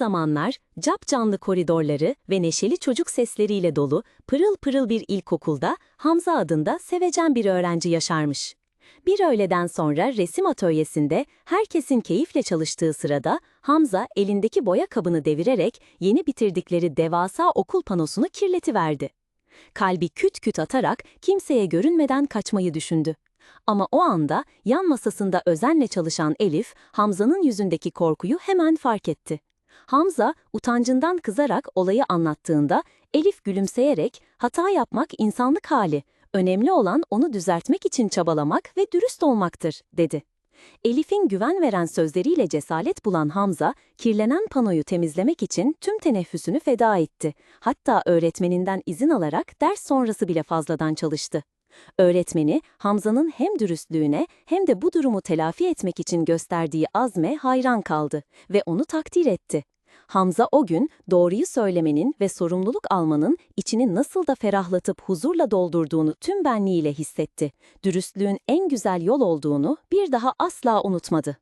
zamanlar capcanlı koridorları ve neşeli çocuk sesleriyle dolu pırıl pırıl bir ilkokulda Hamza adında sevecen bir öğrenci yaşarmış. Bir öğleden sonra resim atölyesinde herkesin keyifle çalıştığı sırada Hamza elindeki boya kabını devirerek yeni bitirdikleri devasa okul panosunu kirletiverdi. Kalbi küt küt atarak kimseye görünmeden kaçmayı düşündü. Ama o anda yan masasında özenle çalışan Elif, Hamza'nın yüzündeki korkuyu hemen fark etti. Hamza, utancından kızarak olayı anlattığında, Elif gülümseyerek, hata yapmak insanlık hali, önemli olan onu düzeltmek için çabalamak ve dürüst olmaktır, dedi. Elif'in güven veren sözleriyle cesaret bulan Hamza, kirlenen panoyu temizlemek için tüm teneffüsünü feda etti. Hatta öğretmeninden izin alarak ders sonrası bile fazladan çalıştı. Öğretmeni, Hamza'nın hem dürüstlüğüne hem de bu durumu telafi etmek için gösterdiği azme hayran kaldı ve onu takdir etti. Hamza o gün doğruyu söylemenin ve sorumluluk almanın içini nasıl da ferahlatıp huzurla doldurduğunu tüm benliğiyle hissetti. Dürüstlüğün en güzel yol olduğunu bir daha asla unutmadı.